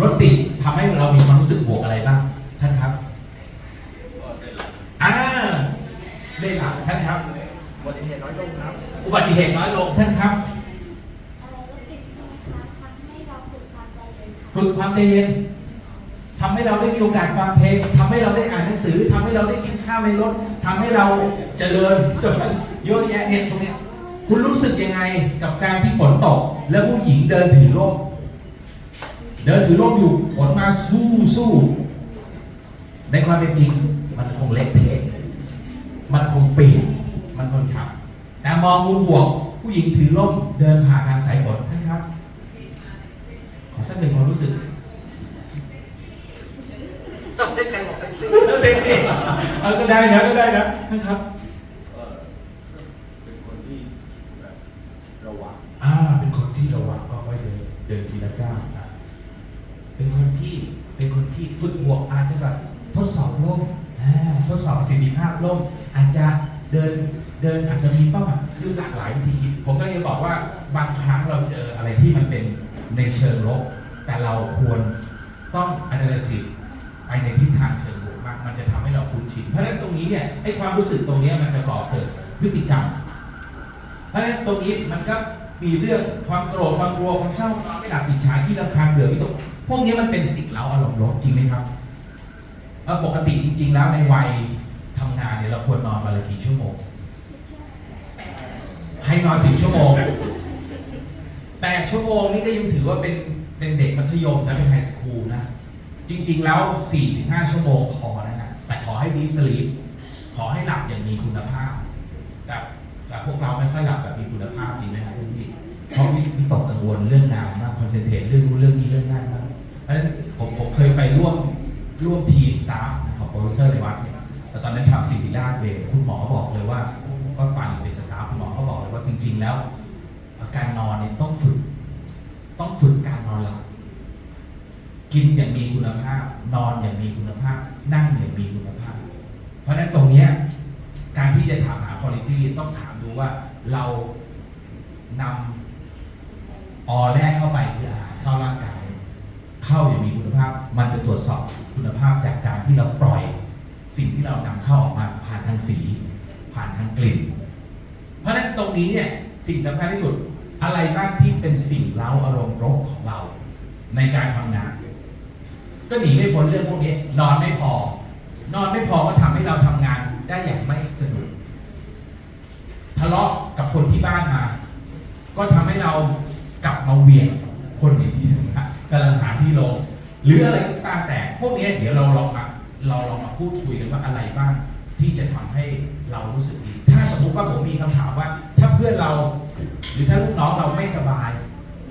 รถติดทำให้เรามีความรู้สึกบวกอะไรบ้างท่านครับก็ได้หลับอ่าได้หลับท่านครับ อุบัติเหตุน้อยลงครับ อุบัติเหตุน้อยลงท่านครับอะไรก็ติดใช่ไหมคะทำให้เราฝึกความใจเย็นค่ะฝึกความใจเย็นทำให้เราได้มีโอกาสฟังเพลงทำให้เราได้อ่านหนังสือทำให้เราได้กินข้าวในรถทำให้เราเจริญจนเยอะแยะเนี่ยตรงเนี้ยคุณรู้สึกยังไงกับการที่ฝนตก แล้วผู้หญิงเดินถือร่ม เดินถือร่มอยู่ฝนมาสู้สู้ในความเป็นจริง มันคงเละเทะมันคงเปียกมันคงขับ แต่มองมุมบวก ผู้หญิงถือร่มเดินผ่านทางสายฝนท่านครับ ขอสักหนึ่งความรู้สึกได้ใครบอกแท็กซี่เต็มที่เออก็ได้นะก็ได้นะท่านครับ ก็เป็นคนที่แบบระวัง อ่า เป็นคนที่ระวังก็ค่อยๆเดิน เดินทีละก้าวนะเป็นคนที่ เป็นคนที่ฝึกบวกอาจจะ แบบทดสอบล่มทดสอบประสิทธิภาพล่มอาจจะเดินเดินอาจจะมีเป้าหมายคือหลากหลายวิธีคิด ผมก็เลยบอกว่าบางครั้งเราเจออะไรที่มันเป็นในเชิงลบ แต่เราควรต้อง analysis ไปในทิศทางเชิงบวกมาก มันจะทำให้เราคุ้นชิน เพราะฉะนั้นตรงนี้เนี่ยไอ้ความรู้สึกตรงนี้มันจะก่อเกิดพฤติกรรม เพราะฉะนั้นตรงนี้มันก็มีเรื่องความโกรธความกลัวความเศร้าความไม่หลับอิจฉาที่รำคาญเบื่อวิตก พวกนี้มันเป็นสิ่งเราอารมณ์ลบจริงไหมครับ เออปกติจริง ๆ แล้วในวัยทำงานเนี่ยเราควรนอนวันละกี่ชั่วโมง ให้นอนสิบชั่วโมงแปดชั่วโมงนี่ก็ยังถือว่าเป็นเป็นเด็กมัธยมนะเป็นไฮสคูลนะ จริง ๆ แล้ว4ี่ถึงห้าชั่วโมงพอนะฮะแต่ขอให้ดีฟสลีปขอให้หลับอย่างมีคุณภาพแต่แต่พวกเราไม่ค่อยหลับแบบมีคุณภาพจริงไหมครับท่พี่เพราะวิวิตกกังวลเรื่องงานมากคอนเซนเทรตเรื่องนู้นเรื่องนี้เรื่องนั้นมากเพราะฉะนั้นผมผมเคยไปร่วม ร่วมทีมสตาฟของโปรดิวเซอร์ในวัดเนี่ยแต่ตอนนั้นทำสิริราชเวย์คุณหมอบอกเลยว่าก็ฟังอยู่ในสตาฟคุณหมอก็บอกเลยว่าจริง ๆ แล้ว การนอนเนี่ยต้องฝึก ต้องฝึกการนอนหลับกินอย่างมีคุณภาพ นอนอย่างมีคุณภาพ นั่งอย่างมีคุณภาพ เพราะฉะนั้นตรงเนี้ยการที่จะถามหาคุณภาพต้องถามดูว่าเรานำออแรกเข้าไปคืออาหารเข้าร่างกาย เข้าอย่างมีคุณภาพ มันจะตรวจสอบ คุณภาพจากการที่เราปล่อย สิ่งที่เรานำเข้าออกมาผ่านทางสี ผ่านทางกลิ่น เพราะฉะนั้นตรงนี้เนี่ยสิ่งสำคัญที่สุดอะไรบ้างที่เป็นสิ่งเร้าอารมณ์รบของเรา ในการทำงาน ก็หนีไม่พ้นเรื่องพวกนี้นอนไม่พอ นอนไม่พอก็ทำให้เราทำงานได้อย่างไม่สนุกทะเลาะกับคนที่บ้านมา ก็ทำให้เรากลับมาเวียงคนที่กำลังหาที่ลง หรืออะไรก็ตามแต่ พวกนี้เดี๋ยวเราลองมาเราลองมาพูดคุยกันว่าอะไรบ้างที่จะทำให้เรารู้สึกดี ถ้าสมมุติว่าผมมีคำถามว่า ถ้าเพื่อนเรา หรือถ้าลูกน้องเราไม่สบาย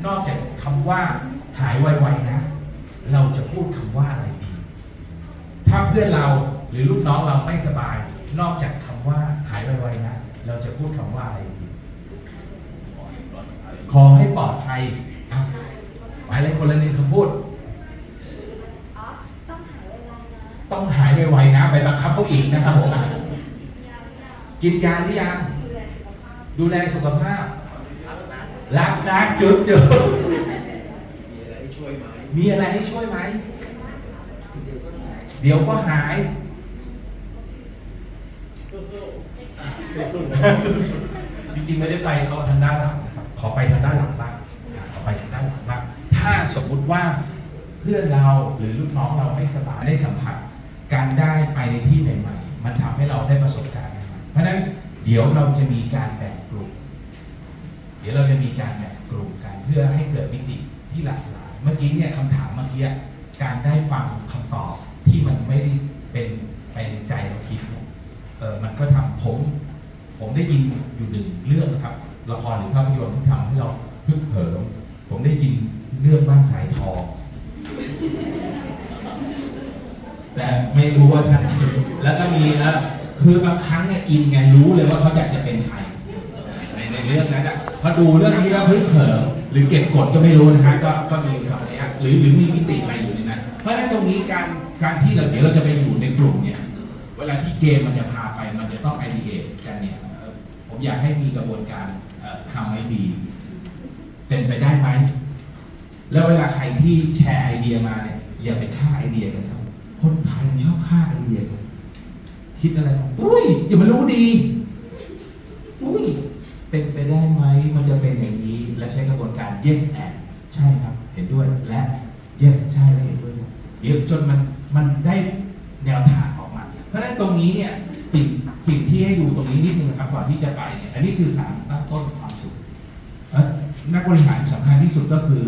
นอกจากคำว่าหายไวๆนะ เราจะพูดคำว่าอะไรดี ถ้าเพื่อนเราหรือลูกน้องเราไม่สบาย นอกจากคำว่าหายไวๆนะ เราจะพูดคำว่าอะไรดีขอให้ปลอดภัยขอให้ปลอดภัยอะหมายเลยคนละนึ่งคำพูด อ๋อ ต้องหายเวลานะ ต้องหายไวๆนะ ไปบังคับเขา อีกนะครับผมกินยาหรือยังดูแลสุขภาพดูแลสุขภาพรักนะรักจุ๊บจุ๊บมีอะไรให้ช่วยไหมมีอะไรให้ช่วยไหม เดี๋ยวก็หายจริงๆไม่ได้ไปเขาทางด้านหลังนะครับ ขอไปทางด้านหลังบ้างขอไปทางด้านหลังบ้างถ้าสมมุติว่าเพื่อนเราหรือลูกน้องเราไม่สบายได้สัมผัส การได้ไปในที่ใหม่ๆ มันทำให้เราได้ประสบการณ์ใหม่เพราะฉะนั้นเดี๋ยวเราจะมีการแบ่งกลุ่ม เดี๋ยวเราจะมีการแบ่งกลุ่มกันเพื่อให้เกิดมิติที่หลากหลาย เมื่อกี้เนี่ยคำถามเมื่อกี้การได้ฟังคำตอบที่มันไม่ได้เป็นไปในใจเราคิดเนี่ยเออมันก็ทำผม ผมได้ยินอยู่หนึ่งเรื่องครับ ละครหรือภาพยนตร์ที่ทำให้เราพึกเหิมผมได้ยินเรื่องบ้านสายทอง แต่ไม่รู้ว่าท่านแล้วก็มีเออคือบางครั้งเนี่ยอินไงรู้เลยว่าเขาอยากจะเป็นใครในในเรื่องนั้นอะพอดูเรื่องนี้แล้วพึกเหิมหรือเก็บกดก็ไม่รู้นะฮะก็ก็มีสองเนี้ยหรือหรือมีมิติอะไรอยู่ในนั้นเพราะฉะนั้นตรงนี้การการที่เราเดี๋ยวเราจะไปอยู่ในกลุ่มเนี่ยเวลาที่เกมมันจะพาไปมันจะต้องไอเดียกันเนี่ยผมอยากให้มีกระบวนการเอ่อทำให้ดีเป็นไปได้ไหมแล้วเวลาใครที่แชร์ไอเดียมาเนี่ยอย่าไปฆ่าไอเดียกันครับ คนไทยชอบฆ่าไอเดียกันคิดอะไรมาอุ้ยอย่ามารู้ดีอุ้ยเป็นไปได้ไหมมันจะเป็นอย่างนี้ และใช้กระบวนการ yes and ใช่ครับ เห็นด้วยและ yes ใช่และเห็นด้วยครับเดี๋ยวจนมันมันได้แนวทางออกมา เพราะฉะนั้นตรงนี้เนี่ยสิ่งสิ่งที่ให้ดูตรงนี้นิดนึงนะครับก่อนที่จะไปเนี่ยอันนี้คือสารตั้งต้นความสุขนักบริหารสำคัญที่สุดก็คือ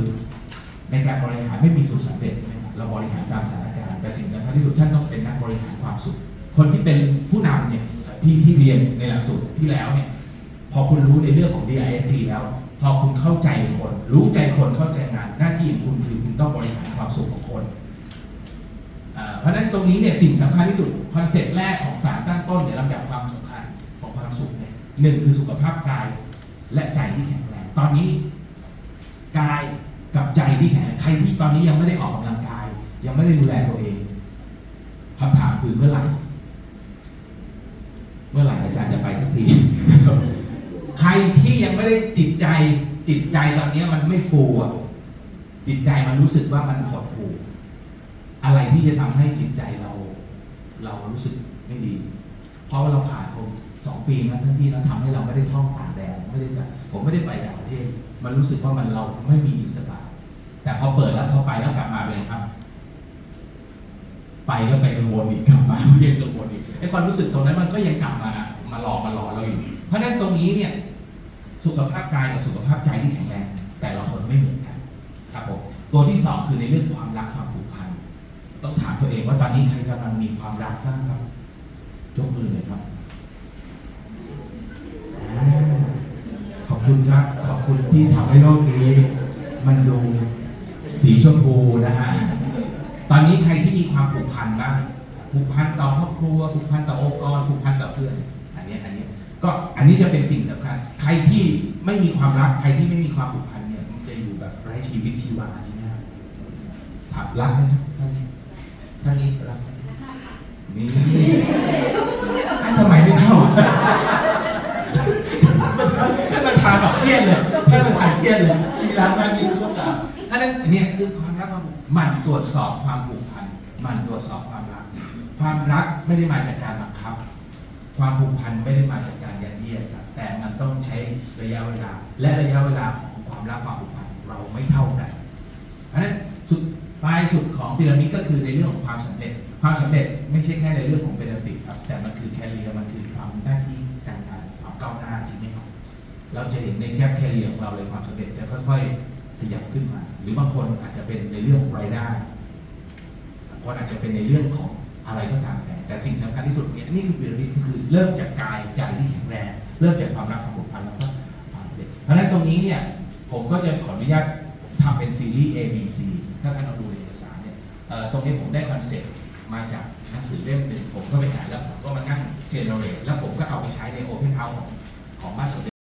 ในการบริหารไม่มีสูตรสำเร็จใช่ไหมครับเราบริหารตามสถานการ แต่สิ่งสำคัญที่สุดท่านต้องเป็นนักบริหารความสุข คนที่เป็นผู้นำเนี่ยที่ที่เรียนในหลักสูตรที่แล้วเนี่ยพอคุณรู้ในเรื่องของ DISC แล้ว พอคุณเข้าใจคน รู้ใจคนเข้าใจงาน หน้าที่ของคุณคือคุณต้องบริหารความสุขของคน เพราะฉะนั้นตรงนี้เนี่ยสิ่งสำคัญที่สุดคอนเซ็ปต์แรกของสารตั้งต้นเนี่ยลำดับความสำคัญของความสุขเนี่ยหนึ่งคือสุขภาพกายและใจที่แข็งแรง ตอนนี้กายกับใจที่แข็งแรงใครที่ตอนนี้ยังไม่ได้ออกกำลังกาย ยังไม่ได้ดูแลตัวเอง คือเมื่อไหร่ เมื่อไหร่อาจารย์จะไปสักที ใครที่ยังไม่ได้จิตใจ จิตใจตอนนี้มันไม่ฟูอะจิตใจมันรู้สึกว่ามันหดหู่อะไรที่จะทำให้จิตใจเรา เรารู้สึกไม่ดี เพราะว่าเราผ่านผมสองปีนั้นท่านที่นั้นทำให้เราไม่ได้ท่องต่างแดนไม่ได้แบบผมไม่ได้ไปต่างประเทศมันรู้สึกว่ามันเราไม่มีอิสระแต่พอเปิดแล้วพอไปแล้วกลับมาเป็นครับ ไปก็ไปกังวลอีกกลับมาก็ยังกังวลอีกไอ้ความรู้สึกตรงนั้นมันก็ยังกลับมามาหลอกมาหลอกเราอยู่เพราะฉะนั้นตรงนี้เนี่ยสุขภาพกายกับสุขภาพใจที่แข็งแรงแต่ละคนไม่เหมือนกันครับผมตัวที่สองคือในเรื่องความรักความผูกพันต้องถามตัวเองว่าตอนนี้ใครกำลังมีความรักบ้างครับยกมือเลยครับขอบคุณครับ ขอบคุณที่ทำให้โลกนี้ มันดูสีชมพูนะฮะ ตอนนี้ใครที่มีความผูกพันบ้าง ผูกพันต่อค ครัวผูกพันต่อองค์กรผูกพันต่อเพื่อนอันนี้อันนี้ก็อันนี้จะเป็นสิ่งสำคัญ ใครที่ไม่มีความรักใครที่ไม่มีความผูกพันเนี่ยมันจะอยู่แบบไร้ชีวิตชีวาใช่ไหมครับถามรักไหมครับท่านท่านนี้รักนี่ไอ้ทำไมไม่เท่าท่านประธานบอกเครียดเลยท่านประธานเครียดเลยมีรักมากนี่คือต้องถาท่านนั้นอันนี้คือความรักความผูกมันตรวจสอบความผูกพันมันตรวจสอบความรัก ความรักไม่ได้มาจากการบังคับ ความผูกพันไม่ได้มาจากการยัดเยียดครับแต่มันต้องใช้ระยะเวลา และระยะเวลาของความรักความผูกพันเราไม่เท่ากัน เพราะฉะนั้นสุดปลายสุดของพีระมิดก็คือในเรื่องของความสำเร็จ ความสำเร็จไม่ใช่แค่ในเรื่องของเบนฟิตครับแต่มันคือแคเรียมันคือความหน้าที่การงานความก้าวหน้าจริงไหมครับเราจะเห็นในแกลแคเรียของเราเลยความสำเร็จจะค่อยๆขยับขึ้นมา หรือบางคนอาจจะเป็นในเรื่องของรายได้บางคนอาจจะเป็นในเรื่องของ อะไรก็ตามแต่แต่สิ่งสำคัญที่สุดเนี่ยนี่คือพีระมิดก็คือเริ่มจากกายใจที่แข็งแรงเริ่มจากความรักความผูกพันแล้วก็ความเร็จเพราะฉะนั้นตรงนี้เนี่ยผมก็จะขออนุญาตทำเป็นซีรีส์ A B C ถ้าท่านลองดูในเอกสารเนี่ยตรงนี้ผมได้คอนเซ็ปต์มาจากหนังสือเล่มหนึ่งผมก็ไปอ่านแล้วผมก็มานั่งเจเนอเรตแล้วผมก็เอาไปใช้ใน Open House ของของบ้านสมเด็จ